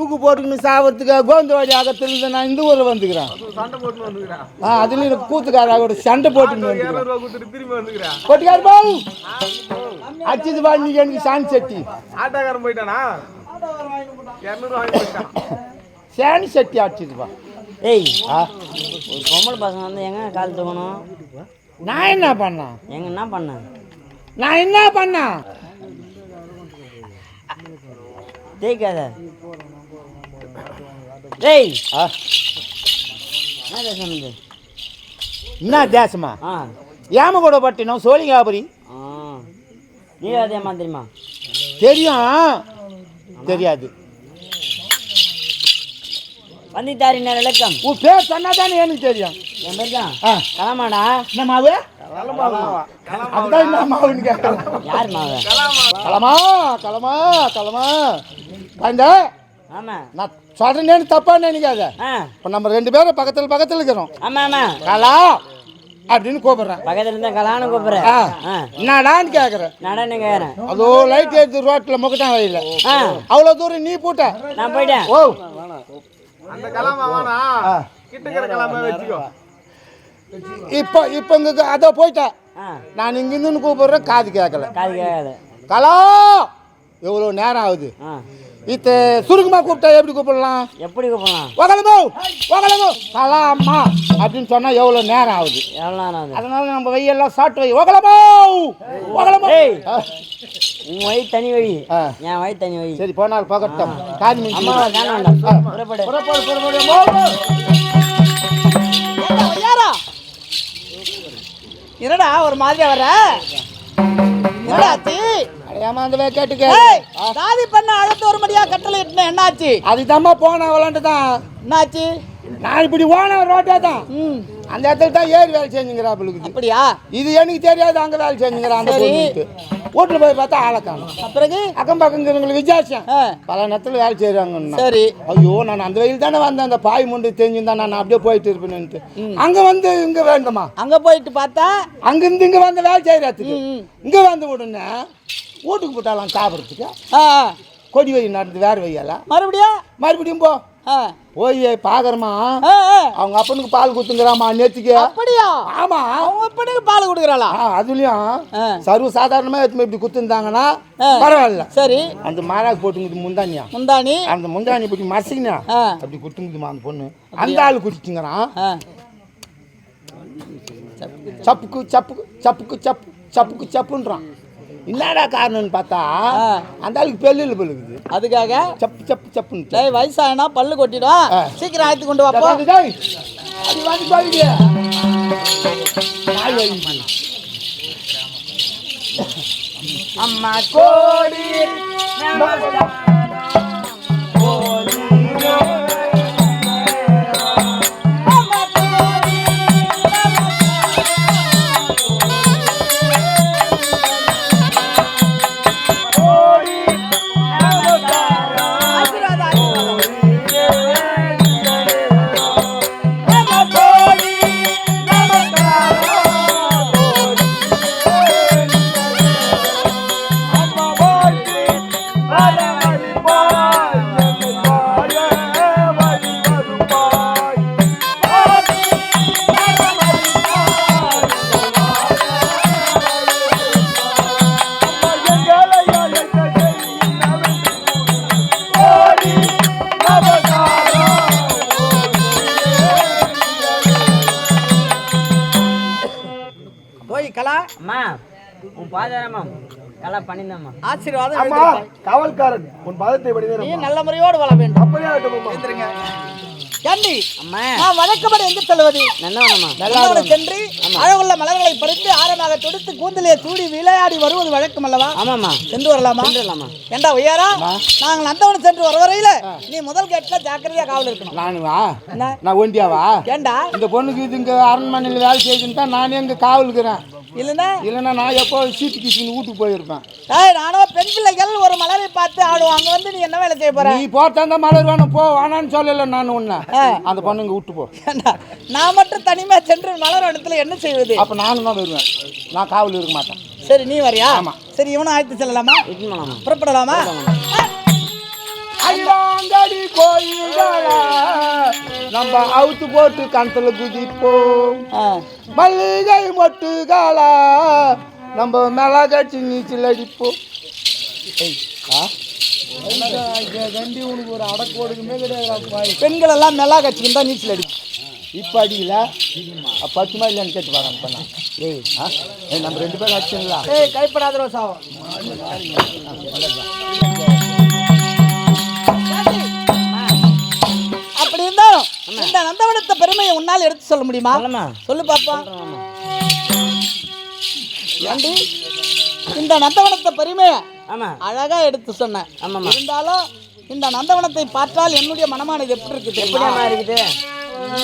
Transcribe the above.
தூக்கு போட்டுக்கின்னு சாவறதுக்கு கோந்தவாடி அகத்திலிருந்து நான் இந்த ஊரில் வந்துக்கிறேன். சண்டை போட்டு ஆ அதுலேயும் சண்டை இரநூறுவா கொடுத்துட்டு திரும்பி வந்துக்கிறேன். கொட்டிக்காரு பாவு அச்சிது பா நீ எனக்கு சாணி சட்டி. ஆட்டோக்காரன் போயிட்டானா? சாணி சட்டி அடிச்சிது பா ஏய் ஆ. ஒரு பொம்பளை பசங்க வந்து எங்க கால் தூக்கணும்? நான் என்ன பண்ணேன் எங்க என்ன பண்ண? நான் என்ன பண்ணேன் தேய்க்காத டேய் ஆ. என்ன பேசணுது என்ன தேசமா ஆ. ஏம கூட பட்டினம் சோழிங்காபுரி நீ அதேமா தெரியுமா தெரியும்? தெரியாது. வந்தித்தாரி இலக்கம் உன் பேர் சொன்னா தானே எனக்கு தெரியும். என் பேர் தான்? ஆ. களமாடா என்ன மாவு? அதுதான் என்ன மாவுன்னு கேட்கலாம் யார் மாவ? களமா அந்த ஆமா நான் சொல்றேன்னு தப்பா நினைக்காத. இப்போ நம்ம ரெண்டு பேரும் பக்கத்தில் பக்கத்தில் இருக்கிறோம். ஆமா ஆமா. கலா அப்படின்னு கூப்பிடுறேன். பக்கத்துல இருந்தா கலான்னு கூப்பிடுற. ஆ. ஆ. என்னடான்னு கேட்குறேன் நடன்னு கேக்குறேன். அதோ லைட் எடுத்து ரோட்டில் முக்கட்டான் வழியில். ஆ. அவ்வளோ தூரம் நீ போட்ட. நான் போயிட்டேன். ஓ. அந்த கலாமா வேணா. கிட்டக்கிற கலாமா வச்சுக்கோ. இப்போ இப்போ இங்கே அதோ போயிட்டேன் நான் இங்கிருந்து கூப்பிடுறேன். காது கேட்கல காது கேட்காது கலா! எவ்வளோ நேரம் ஆகுது? ஆ இத்த சுருக்கமாக கூப்பிட்டா எப்படி கூப்பிடலாம்? எப்படி கூப்பிடலாம்? ஒகலமோ ஒகலமோ. கலா அம்மா அப்படின்னு சொன்னால் எவ்வளோ நேரம் ஆகுது? எவ்வளோ நேரம் ஆகுது? அதனால நம்ம வையெல்லாம் சாப்பிட்டு வை. ஒகலமோ ஒகலமோ. உன் வழி தனி வழி. என் வழி தனி வழி சரி போனால் பகட்டம் அம்மாவை காண வேண்டாம் புறப்படு. புறப்படு புறப்படு. போ. என்னடா ஒரு மாதிரியா வர என்னடா ஆச்சு அடையாம அந்த வே கேட்டுக்க தாதி பண்ண அழுத்த ஒரு மடியா கட்டளை இட்டுன என்னாச்சு? அதுதாம்மா போன விளாண்டு தான் என்னாச்சு? நான் இப்படி போன ரோட்டே தான் அந்த இடத்துல தான் ஏறி வேலை செஞ்சுங்கிறாப்புலுக்கு அப்படியா? இது எனக்கு தெரியாது அங்கே வேலை செஞ்சுங்கிறான் அந்த வீட்டில் போய் பார்த்தா ஆளை காணும். பிறகு? அக்கம் பக்கங்கிறவங்களுக்கு விசாரிச்சேன் பல நேரத்தில் வேலை செய்கிறாங்கன்னு சரி. ஐயோ நான் அந்த வெயில் தானே வந்தேன். அந்த பாய் முண்டு தெரிஞ்சிருந்தா நான் அப்படியே போயிட்டு இருப்பேன்ட்டு அங்கே வந்து இங்கே வேண்டுமா? அங்க போயிட்டு பார்த்தா? அங்கேருந்து இங்கே வந்து வேலை ம். இங்கே வந்து உடனே வீட்டுக்கு போட்டாலாம் சாப்பிட்றதுக்கு. கொடி வை நடந்து வேறு வையலாம் மறுபடியும்? மறுபடியும் போ. போய் ஆ. அவங்க அப்பனுக்கு பால் குத்துங்கிறாமா நேற்றுக்கு அப்படியா? ஆமாம் அவங்க பெண்ணுக்கு பால் கொடுக்குறாளா? அதுலேயும். சர்வ சாதாரணமாக எடுத்து இப்படி குத்துருந்தாங்கன்னா. பரவாயில்ல. சரி. அந்த மாறாக்கு போட்டுங்குது முந்தானியா? முந்தானி? அந்த முந்தானி இப்படி மசிக்கினா ஆ. அப்படி குத்துங்குதுமா அந்த பொண்ணு. அந்த ஆள் குடிச்சுங்கிறான் சப்புக்கு சப்புக்கு சப்புக்கு சப்பு சப்புக்கு சப்புன்றான். என்னடா காரணம்னு பார்த்தா. அந்த ஆளுக்கு பெல்லில் பழுகுது அதுக்காக சப்பு சப்பு சப்புன்னு டேய் வயசானா பல்லு கொட்டிடும். சீக்கிரம் ஆயத்து கொண்டு டேய், டேய், அது வந்து பாருங்க. நாய் வலிக்குது. அம்மா கோடி போய் கலா. அம்மா உன் பாதாரம்மா கலா பண்ணியிருந்தம்மா ஆசீர்வாதம். காவல்காரன் உன் பாதத்தை நீ நல்ல முறையோடு வாழ வேண்டும். அப்படியே ஆகட்டும். ஏண்டி? அம்மா. நான் வழக்கப்படி எங்கு செல்வது நல்லவனை சென்று அழகுள்ள மலர்களை பறித்து ஆரமாக தொடுத்து கூந்தலையை சூடி விளையாடி வருவது வழக்கம் அல்லவா? ஆமாம்மா. சென்று வரலாமா? ஏண்டா உயரா நாங்கள் நந்தவனம் சென்று வர வரையில நீ முதல் கேட்ல ஜாக்கிரதையா காவல் இருக்கணும். நானு வா என்ன? நான் ஒண்டியாவா? ஏண்டா? இந்த பொண்ணுக்கு இது இங்கே அரண்மனையில் வேலை செய்யுதுன்னு தான் நானே இங்கே காவலுக்கிறேன் இல்லைன்னா? இல்லைன்னா நான் எப்போ சீட்டு கீச்சுன்னு வீட்டுக்கு போயிருப்பேன். ஏய் நானோ பெண் பிள்ளைகள் ஒரு மலரை பார்த்து ஆடுவோம். அங்க வந்து நீ என்ன வேலை செய்ய போற? நீ போட்டாந்தா மலர் வேணும். போ வேணான்னு சொல்லல நான் உன்னை. ஆ. அந்த பொண்ணுங்க விட்டு போ. நான் மட்டும் தனிமையா சென்று மலர் இடத்துல என்ன செய்வது? அப்போ நானும் தான் வருவேன். நான் காவல் இருக்க மாட்டேன். சரி நீ வரியா? ஆமா. சரி இவனும் ஆயத்து செல்லலாமா? புறப்படலாமா? அடிவாங்கடி நம்ம அவுத்து போட்டு கணத்துல குதிப்போம். ஆ. மல்லிகை மொட்டு காலா நம்ம மிளகாச்சி நீச்சல் அடிப்போம் பெண்கள் எல்லாம் மெல்லா கட்சிக்கு தான் நீச்சல் அடிக்கும். இப்போ அடிக்கல. பச்சுமா இல்லைன்னு கேட்டு வராங்க பண்ணா ஏய் ஆ? ஏய், நம்ம ரெண்டு பேரும் அடிச்சுங்களா ஏய் கைப்படாத ரோசாவும் அப்படி இருந்தாலும் இந்த நந்தவனத்தை பெருமையை உன்னால் எடுத்து சொல்ல முடியுமா. சொல்லு பாப்பா. ஏண்டி? இந்த நந்தவனத்தை பெருமையை ஆமா. அழகா எடுத்து சொன்னேன். இருந்தாலும் இந்த நந்தவனத்தை பார்த்தால் என்னுடைய மனமானது எப்படி இருக்கு தெரியுமா? எப்படியாம்மா இருக்குது?